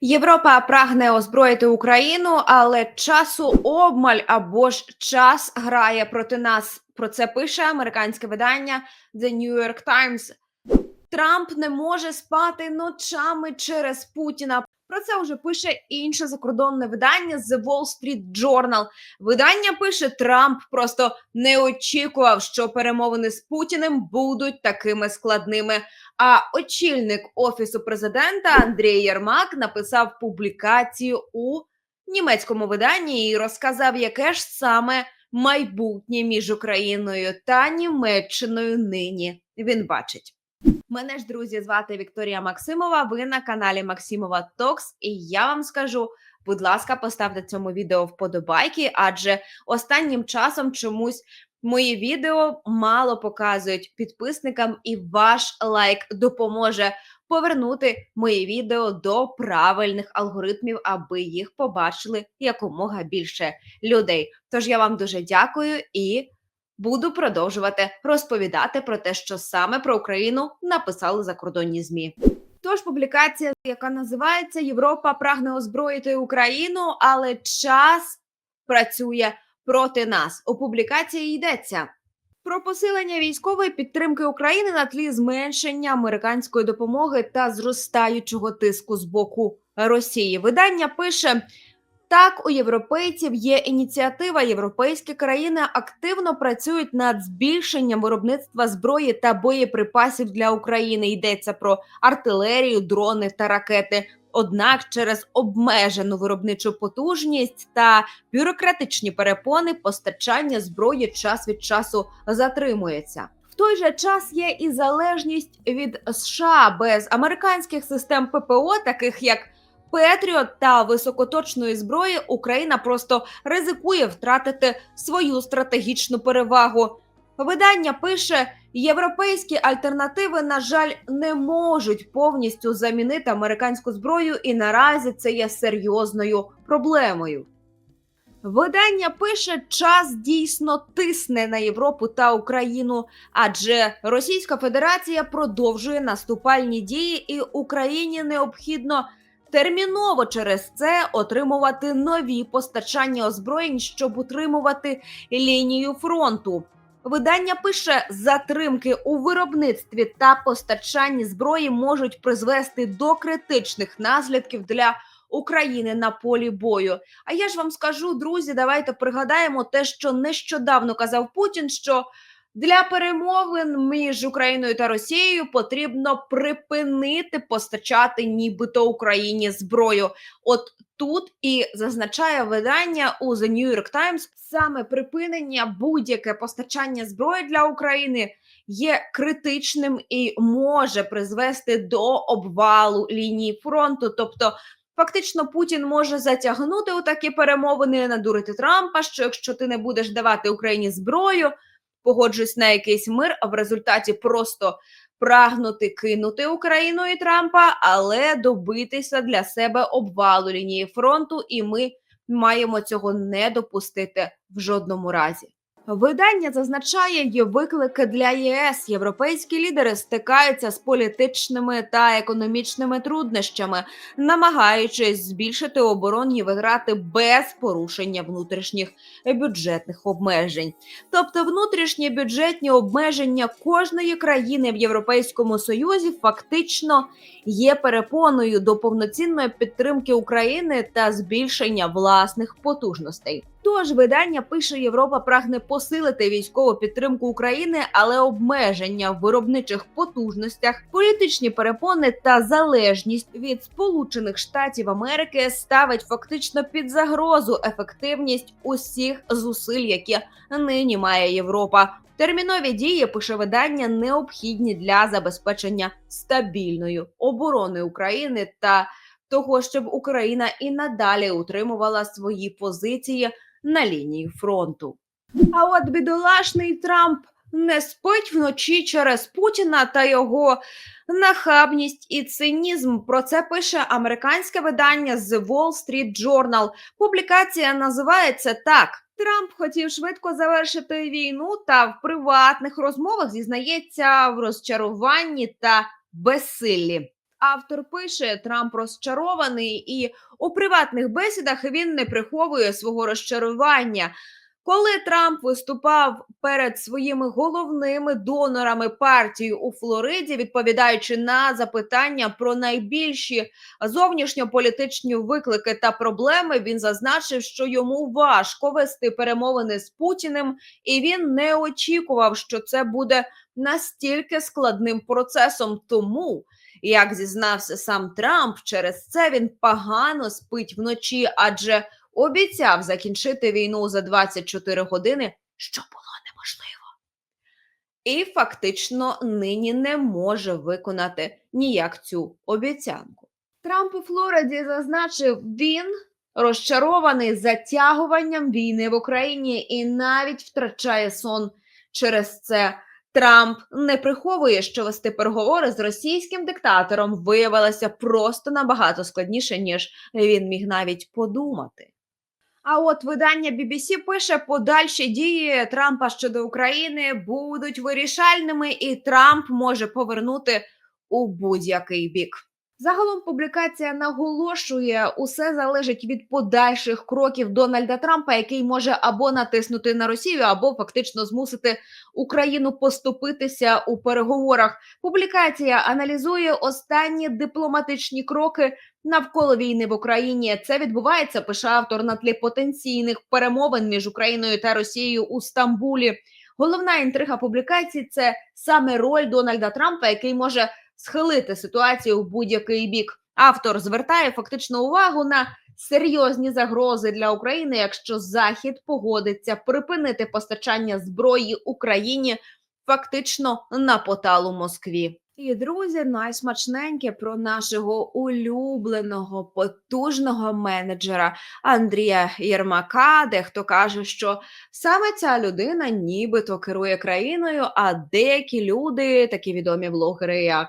Європа прагне озброїти Україну, але часу обмаль або ж час грає проти нас. Про це пише американське видання The New York Times. Трамп не може спати ночами через Путіна. Про це вже пише інше закордонне видання The Wall Street Journal. Видання пише: Трамп просто не очікував, що перемовини з Путіним будуть такими складними. А очільник офісу президента Андрій Єрмак написав публікацію у німецькому виданні і розказав, яке ж саме майбутнє між Україною та Німеччиною нині він бачить. Мене ж друзі звати Вікторія Максимова. Ви на каналі Максимова Токс, і я вам скажу. Будь ласка, поставте цьому відео вподобайки, адже останнім часом чомусь мої відео мало показують підписникам, і ваш лайк допоможе повернути мої відео до правильних алгоритмів, аби їх побачили якомога більше людей. Тож я вам дуже дякую і буду продовжувати розповідати про те, що саме про Україну написали закордонні змі. Тож публікація, яка називається Європа прагне озброїти Україну, але час працює проти нас. У публікації йдеться про посилення військової підтримки України на тлі зменшення американської допомоги та зростаючого тиску з боку Росії. Видання пише. Так, у європейців є ініціатива. Європейські країни активно працюють над збільшенням виробництва зброї та боєприпасів для України. Йдеться про артилерію, дрони та ракети. Однак, через обмежену виробничу потужність та бюрократичні перепони постачання зброї час від часу затримується. В той же час є і залежність від США без американських систем ППО, таких як Петріот та високоточної зброї Україна просто ризикує втратити свою стратегічну перевагу. Видання пише: європейські альтернативи, на жаль, не можуть повністю замінити американську зброю, і наразі це є серйозною проблемою. Видання пише, час дійсно тисне на Європу та Україну, адже Російська Федерація продовжує наступальні дії, і Україні необхідно терміново через це отримувати нові постачання озброєнь, щоб утримувати лінію фронту. Видання пише, затримки у виробництві та постачанні зброї можуть призвести до критичних наслідків для України на полі бою. А я ж вам скажу, друзі, давайте пригадаємо те, що нещодавно казав Путін, що для перемовин між Україною та Росією потрібно припинити постачати, нібито Україні зброю. От тут і зазначає видання у The New York Times саме припинення будь-яке постачання зброї для України є критичним і може призвести до обвалу лінії фронту. Тобто, фактично, Путін може затягнути у такі перемовини, надурити Трампа. Що якщо ти не будеш давати Україні зброю? Погоджусь на якийсь мир, а в результаті просто прагнути кинути Україну і Трампа, але добитися для себе обвалу лінії фронту, і ми маємо цього не допустити в жодному разі. Видання зазначає, є виклики для ЄС. Європейські лідери стикаються з політичними та економічними труднощами, намагаючись збільшити оборонні витрати без порушення внутрішніх бюджетних обмежень. Тобто, внутрішні бюджетні обмеження кожної країни в Європейському Союзі фактично є перепоною до повноцінної підтримки України та збільшення власних потужностей. Тож видання пише Європа прагне посилити військову підтримку України, але обмеження в виробничих потужностях, політичні перепони та залежність від Сполучених Штатів Америки ставить фактично під загрозу ефективність усіх зусиль, які нині має Європа. Термінові дії пише видання необхідні для забезпечення стабільної оборони України та того, щоб Україна і надалі утримувала свої позиції на лінії фронту. А от бідолашний Трамп не спить вночі через Путіна та його нахабність і цинізм. Про це пише американське видання The Wall Street Journal. Публікація називається так. Трамп хотів швидко завершити війну та в приватних розмовах зізнається в розчаруванні та безсиллі. Автор пише, Трамп розчарований, і у приватних бесідах він не приховує свого розчарування. Коли Трамп виступав перед своїми головними донорами партії у Флориді, відповідаючи на запитання про найбільші зовнішньополітичні виклики та проблеми, він зазначив, що йому важко вести перемовини з Путіним, і він не очікував, що це буде настільки складним процесом. Тому, як зізнався сам Трамп, через це він погано спить вночі, адже обіцяв закінчити війну за 24 години, що було неможливо. І фактично нині не може виконати ніяк цю обіцянку. Трамп у Флориді зазначив, він розчарований затягуванням війни в Україні і навіть втрачає сон через це. Трамп не приховує, що вести переговори з російським диктатором виявилося просто набагато складніше, ніж він міг навіть подумати. А от видання BBC пише, подальші дії Трампа щодо України будуть вирішальними, і Трамп може повернути у будь-який бік. Загалом публікація наголошує, усе залежить від подальших кроків Дональда Трампа, який може або натиснути на Росію, або фактично змусити Україну поступитися у переговорах. Публікація аналізує останні дипломатичні кроки навколо війни в Україні. Це відбувається, пише автор на тлі потенційних перемовин між Україною та Росією у Стамбулі. Головна інтрига публікації це саме роль Дональда Трампа, який може схилити ситуацію в будь-який бік. Автор звертає фактично увагу на серйозні загрози для України, якщо Захід погодиться припинити постачання зброї Україні фактично на поталу Москві. І друзі, найсмачненьке про нашого улюбленого потужного менеджера Андрія Єрмака. Дехто каже, що саме ця людина нібито керує країною, а деякі люди, такі відомі блогери, як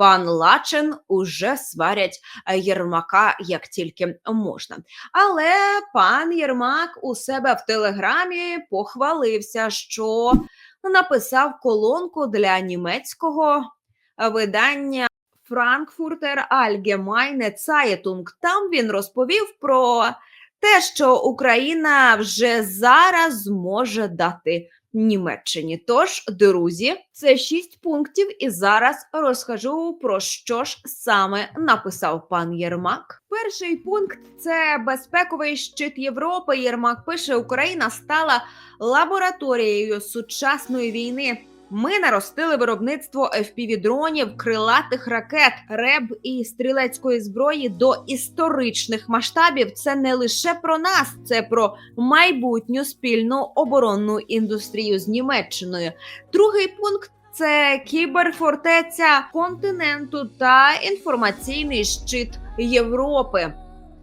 пан Лачен, уже сварять Єрмака як тільки можна. Але пан Єрмак у себе в телеграмі похвалився, що написав колонку для німецького видання Frankfurter Allgemeine Zeitung. Там він розповів про те, що Україна вже зараз зможе дати Німеччині. Тож, друзі, це шість пунктів, і зараз розкажу про що ж саме написав пан Єрмак. Перший пункт це безпековий щит Європи. Єрмак пише: Україна стала лабораторією сучасної війни. Ми наростили виробництво FPV-дронів, крилатих ракет, РЕБ і стрілецької зброї до історичних масштабів. Це не лише про нас, це про майбутню спільну оборонну індустрію з Німеччиною. Другий пункт. Це кіберфортеця континенту та інформаційний щит Європи.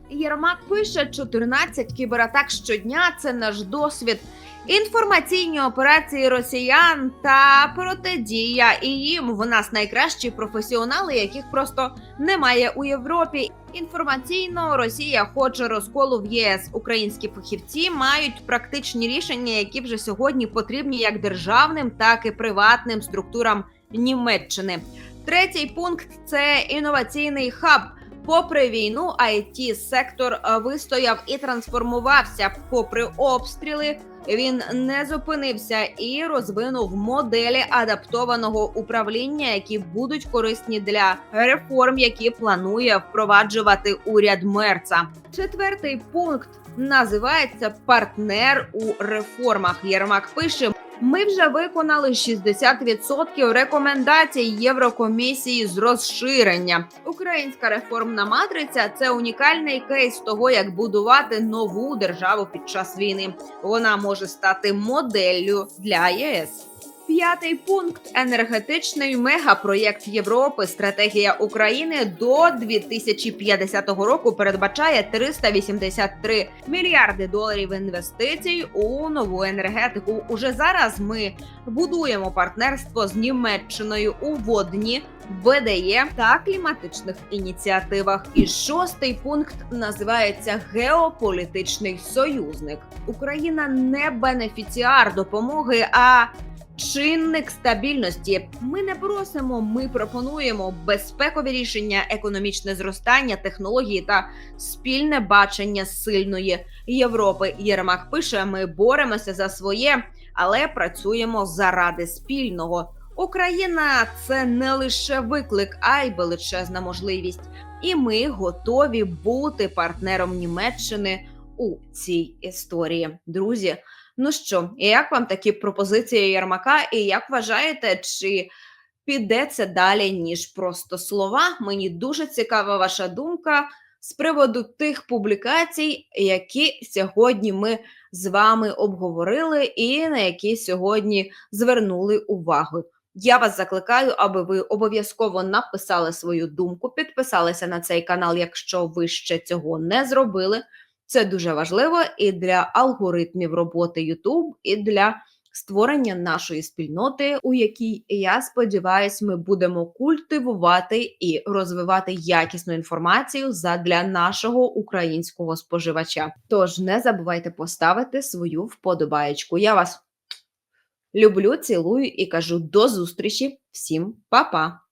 Єрмак пише 14 кібератак щодня. Це наш досвід. Інформаційні операції росіян та протидія і їм в нас найкращі професіонали, яких просто немає у Європі. Інформаційно Росія хоче розколу в ЄС. Українські фахівці мають практичні рішення, які вже сьогодні потрібні як державним, так і приватним структурам Німеччини. Третій пункт це інноваційний хаб. Попри війну, it сектор вистояв і трансформувався. Попри обстріли, він не зупинився і розвинув моделі адаптованого управління, які будуть корисні для реформ, які планує впроваджувати уряд Мерца. Четвертий пункт називається партнер у реформах. Єрмак пише. Ми вже виконали 60% рекомендацій Єврокомісії з розширення. Українська реформна матриця це унікальний кейс того, як будувати нову державу під час війни. Вона може стати моделлю для єС. П'ятий пункт енергетичний мегапроєкт Європи. Стратегія України до 2050 року передбачає 383 мільярди доларів інвестицій у нову енергетику. Уже зараз ми будуємо партнерство з Німеччиною у водні. ВДЄ та кліматичних ініціативах. І шостий пункт називається геополітичний союзник. Україна не бенефіціар допомоги, а чинник стабільності. Ми не просимо, ми пропонуємо безпекові рішення, економічне зростання, технології та спільне бачення сильної Європи. Єрмак пише: ми боремося за своє, але працюємо заради спільного. Україна це не лише виклик, а й величезна можливість. І ми готові бути партнером Німеччини у цій історії. Друзі, ну що, як вам такі пропозиції Єрмака? І як вважаєте, чи піде це далі, ніж просто слова? Мені дуже цікава ваша думка з приводу тих публікацій, які сьогодні ми з вами обговорили, і на які сьогодні звернули увагу. Я вас закликаю, аби ви обов'язково написали свою думку, підписалися на цей канал, якщо ви ще цього не зробили. Це дуже важливо і для алгоритмів роботи YouTube, і для створення нашої спільноти, у якій я сподіваюся, ми будемо культивувати і розвивати якісну інформацію задля нашого українського споживача. Тож не забувайте поставити свою вподобаєчку. Я вас люблю, цілую і кажу до зустрічі. Всім па-па!